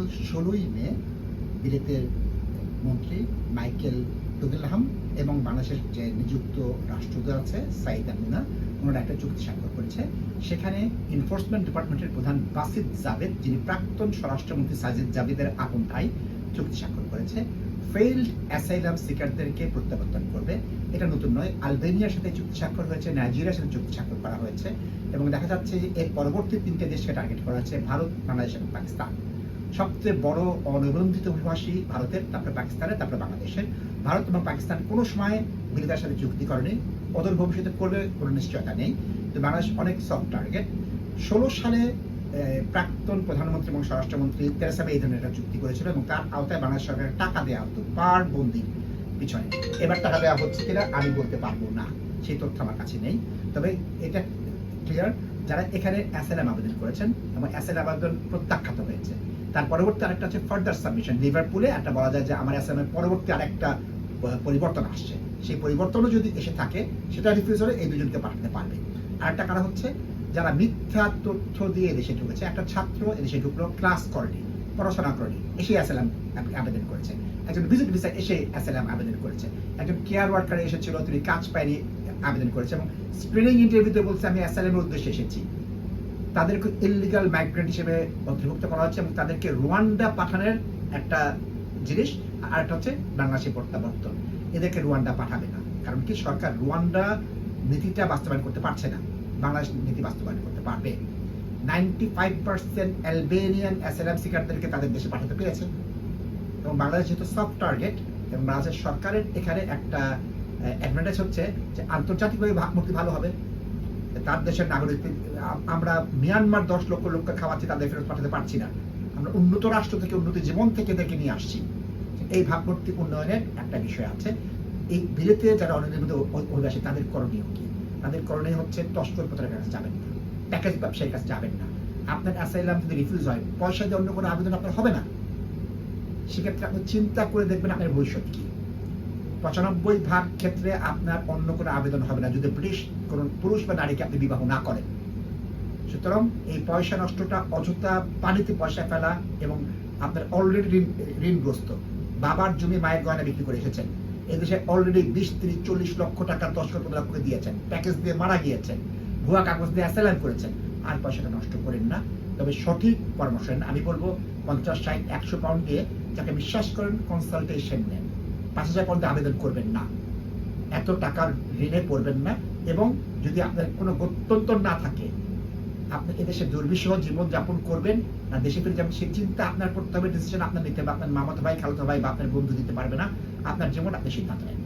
গতকাল ষোলোই মে বিলেতের মন্ত্রী মাইকেল টুগেলহাম এবং বাংলাদেশের যে নিযুক্ত রাষ্ট্রদূত আছে সাইদ আমিনা, ওনারা একটা চুক্তি স্বাক্ষর করেছে। সেখানে এনফোর্সমেন্ট ডিপার্টমেন্টের প্রধান বাসিদ জাভেদ, যিনি প্রাক্তন স্বরাষ্ট্রমন্ত্রী সাজিদ জাভেদের আপন ভাই, চুক্তি স্বাক্ষর করেছে। ফেইল্ড অ্যাসাইলাম সিকারদেরকে প্রত্যাবর্তন করবে। এটা নতুন নয়, আলবেনিয়ার সাথে চুক্তি স্বাক্ষর হয়েছে, নাইজেরিয়ার সাথে চুক্তি স্বাক্ষর করা হয়েছে এবং দেখা যাচ্ছে যে এর পরবর্তী তিনটে দেশকে টার্গেট করা হচ্ছে ভারত, বাংলাদেশ এবং পাকিস্তান। সবচেয়ে বড় অনিবন্ধিত অভিবাসী ভারতের, তারপরে পাকিস্তানের, তারপরে বাংলাদেশের। ভারত এবং পাকিস্তান কোনো সময় বিরোধীর সাথে চুক্তি করেনি। অদূর ভবিষ্যতে করবে কোনো নিশ্চয়তা নেই। তো বাংলাদেশ অনেক সফট টার্গেট ষোলো সালে প্রাক্তন প্রধানমন্ত্রী এবং স্বরাষ্ট্রমন্ত্রী তেরেসাবে এই ধরনের একটা চুক্তি করেছিল এবং তার আওতায় বাংলাদেশ সরকারের টাকা দেওয়া হতো পার বন্দির পিছনে। এবার টাকা দেওয়া হচ্ছে কিনা আমি বলতে পারব না। সেই তথ্য আমার কাছে নেই। তবে এটা ক্লিয়ার যারা এখানে অ্যাসেলাম আবেদন করেছেন এবং অ্যাসেলাম আবেদন প্রত্যাখ্যাত হয়েছে। তার পরবর্তী আরেকটা হচ্ছে ফার্দার সাবমিশন লিভারপুলে একটা বলা যায় যে আমার অ্যাসেলামের পরবর্তী আরেকটা পরিবর্তন আসছে। সেই পরিবর্তনও যদি এসে থাকে, সেটা রিফিউজ হলে এই দুজনকে পাঠাতে পারবে। আরেকটা কারণ হচ্ছে যারা মিথ্যা তথ্য দিয়ে দেশে ঢুকেছে, একটা ছাত্র এদেশে ঢুকলো ক্লাস করেনি, পড়াশোনা করেনি, এসে অ্যাসেলাম আবেদন করেছে। একজন ভিজিট ভিসা এসে অ্যাসেলাম আবেদন করেছে। একজন কেয়ার ওয়ার্কার এসেছিল, তিনি কাজ পায়নি আবেদন করেছে এবং স্ক্রিনিং ইন্টারভিউতে বলছে, আমি অ্যাসাইলামের উদ্দেশ্যে এসেছি। তাদেরকে ইলিগাল মাইগ্রেন্ট হিসেবে অন্তর্ভুক্ত করা হচ্ছে এবং তাদেরকে রুয়ান্ডা পাঠানোর একটা জিনিস, আর একটা হচ্ছে বাংলাদেশে প্রত্যাবর্তন। এদেরকে রুয়ান্ডা পাঠাবে না। কারণ কি? সরকার রুয়ান্ডা নীতিটা বাস্তবায়ন করতে পারছে না। বাংলাদেশ নীতি বাস্তবায়ন করতে পারবে। Ninety five percent Albanian asylum সিকারদেরকে তাদের দেশে পাঠাতে পেরেছে। এবং বাংলাদেশ যেহেতু সফট টার্গেট এবং বাংলাদেশ সরকারের এখানে একটা অ্যাডভান্টেজ হচ্ছে যে আন্তর্জাতিকভাবে ভাবমূর্তি ভালো হবে। তার দেশের নাগরিক আমরা মিয়ানমার দশ লক্ষ লোককে খাওয়াচ্ছি, তাদের ফেরত পাঠাতে পারছি না। আমরা উন্নত রাষ্ট্র থেকে, উন্নত জীবন থেকে এদেরকে নিয়ে আসছি। এই ভাবমূর্তি উন্নয়নের একটা বিষয় আছে। এই বিলেতে যারা অনির্মিত অভিবাসী, তাদের করণীয় কি? তাদের করণীয় হচ্ছে তস্কর পত্রের কাছে যাবেন না। প্যাকেজ ব্যবসায়ীর কাছে যাবেন না। আপনার অ্যাসাইলাম যদি রিফিউজ হয়, পয়সা দিয়ে অন্য কোনো আবেদন আপনার হবে না। সেক্ষেত্রে আপনি চিন্তা করে দেখবেন আপনার ভবিষ্যৎ কি। পঁচানব্বই ভাগ ক্ষেত্রে আপনার অন্য কোনো আবেদন হবে না, যদি ব্রিটিশ কোনো পুরুষ বা নারীকে আপনি বিবাহ না করেন। সুতরাং এই পয়সা নষ্টটা অযথা পানিতে পয়সা ফেলা এবং আপনার অলরেডি ঋণ, ঋণগ্রস্ত, বাবার জমি মায়ের গয়না বিক্রি করে এসেছেন। এদেশে অলরেডি বিশ, তিরিশ, চল্লিশ লক্ষ টাকা দশকর লাখ করে দিয়েছেন। প্যাকেজ দিয়ে মারা গিয়েছেন, ভুয়া কাগজ দিয়ে অ্যাসেলাইন করেছেন। আর পয়সাটা নষ্ট করেন না। তবে সঠিক পরামর্শ আমি বলব, পঞ্চাশ, ষাট, একশো পাউন্ড দিয়ে যাকে বিশ্বাস করেন কনসালটেশন নেন। পাঁচ হাজার পর্যন্ত আবেদন করবেন না। এত টাকার ঋণে পড়বেন না এবং যদি আপনার কোনো গত্যন্তর না থাকে, আপনি এদেশে দুর্বিষহ জীবনযাপন করবেন না, দেশে ফিরে যাবেন, সেই চিন্তা আপনার করতে হবে ডিসিশন আপনার নিতে হবে। আপনার মামাতো ভাই, খালতো ভাই বা আপনার বন্ধু দিতে পারবে না। আপনার জীবন আপনি সিদ্ধান্ত নেন।